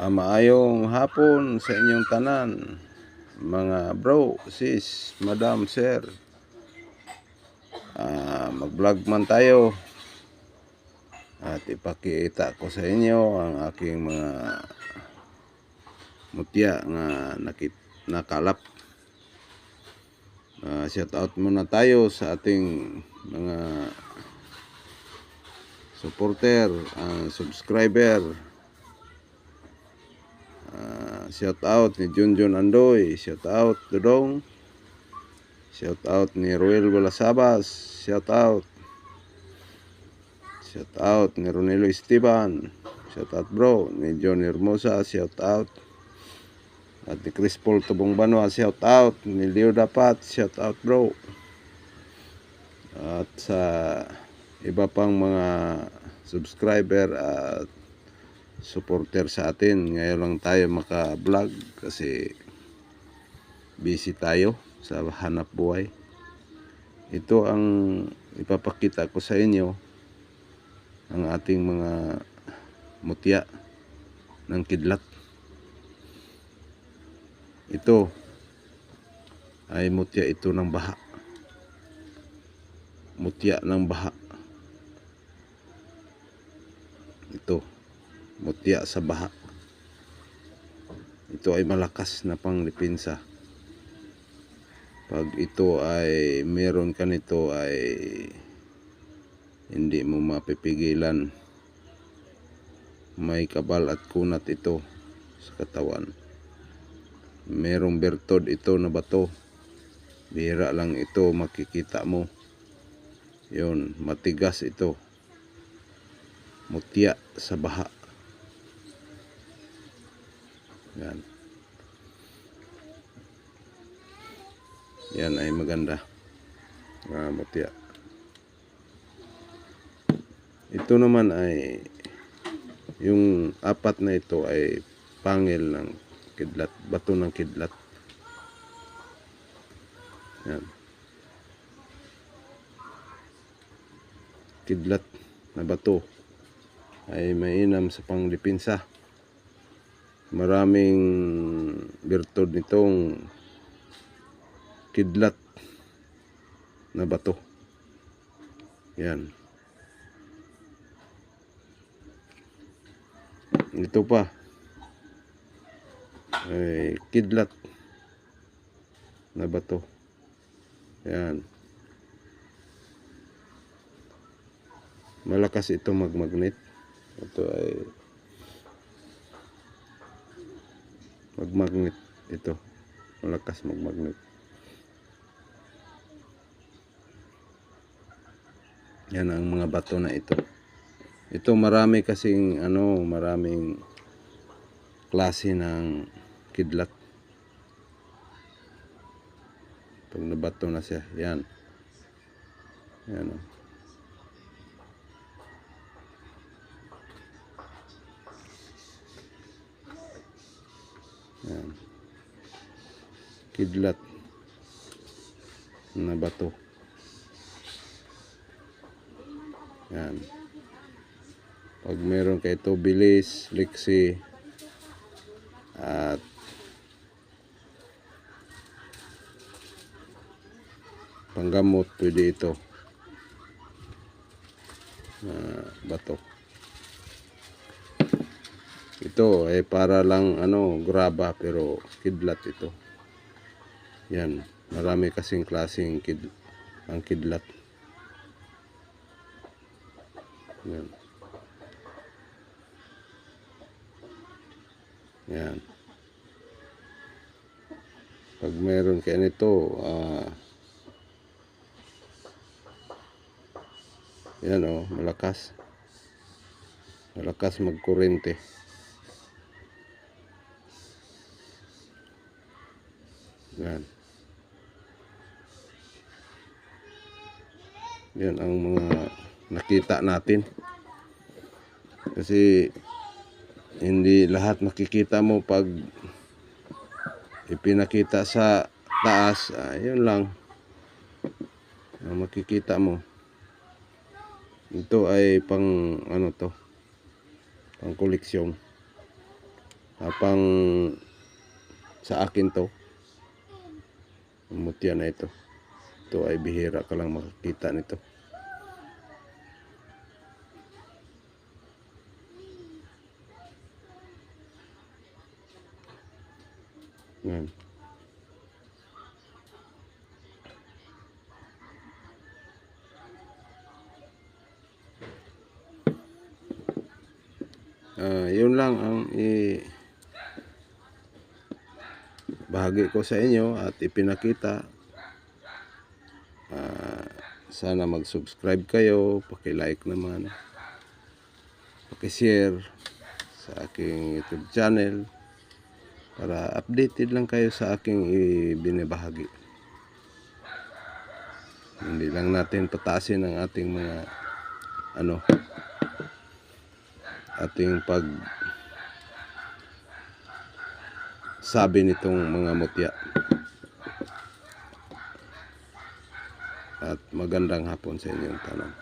Ah, maayong hapon sa inyong tanan, mga bro, sis, madam, sir. Ah, mag-vlog man tayo. At ipakita ko sa inyo ang aking mga mutya nga nakit nakalap. Ah, shout out muna tayo sa ating mga supporter, ah, subscriber. Ah, shout out ni Junjun Andoy, shout out Dodong. Shout out ni Ruel Balasabas, shout out. Shout out ni Ronelo Esteban, shout out bro. Ni John Hermosa, shout out. At ni Chris Paul Tubong Banwa, shout out. Ni Leo Dapat, shout out bro. At sa iba pang mga subscriber at supporter sa atin. Ngayon lang tayo maka-vlog kasi busy tayo sa hanap buhay. Ito ang ipapakita ko sa inyo ang ating mga mutya ng kidlat. Ito ay mutya ito ng baha. Mutya ng baha. Ito mutya sa baha. Ito ay malakas na panglipinsa. Pag ito ay meron ka nito ay hindi mo mapipigilan. May kabal at kunat ito sa katawan. Merong bertod ito na bato. Bihira lang ito makikita mo. Yun, matigas ito. Mutya sa baha. Yan. Yan ay maganda. Ah, mutya. Ito naman ay yung apat na ito ay pangil ng kidlat, bato ng kidlat. Yan. Kidlat na bato ay mainam sa panglipinsa. Maraming birtod nitong kidlat na bato. Yan. Ito pa. Ay, kidlat na bato. Yan. Malakas ito magmagnet. Ito ay magmagnet ito. Malakas magmagnet. Yan ang mga bato na ito. Ito marami kasing ano, maraming klase ng kidlat. Pag nabato na siya, yan. Yan oh. o. Yan. Kidlat na bato. Yan. Pag meron kayo ito, bilis, liksi, at panggamot, pwede ito. Na bato. Ito ay para lang ano, graba pero kidlat ito. Yan, marami kasing klaseng kid ang kidlat. Yan. Yan. Pag meron kayo nito, ah, yan o, malakas. Malakas magkurente. Yan. Yan ang mga nakita natin. Kasi hindi lahat makikita mo pag ipinakita sa taas, ah, lang. Ang makikita mo. Ito ay pang ano to? Pang koleksyon. Kapang sa akin to, mutya na ito. Ito ay bihira ka lang makakita nito. Yan. Ah, yun lang ang i bahagi ko sa inyo at ipinakita. Ah, sana mag-subscribe kayo, paki-like naman. Paki-share sa aking YouTube channel para updated lang kayo sa aking ibinibahagi. Hindi lang natin patasin ang ating mga ano ating pag sabi nitong mga mutya. At magandang hapon sa inyong tanong.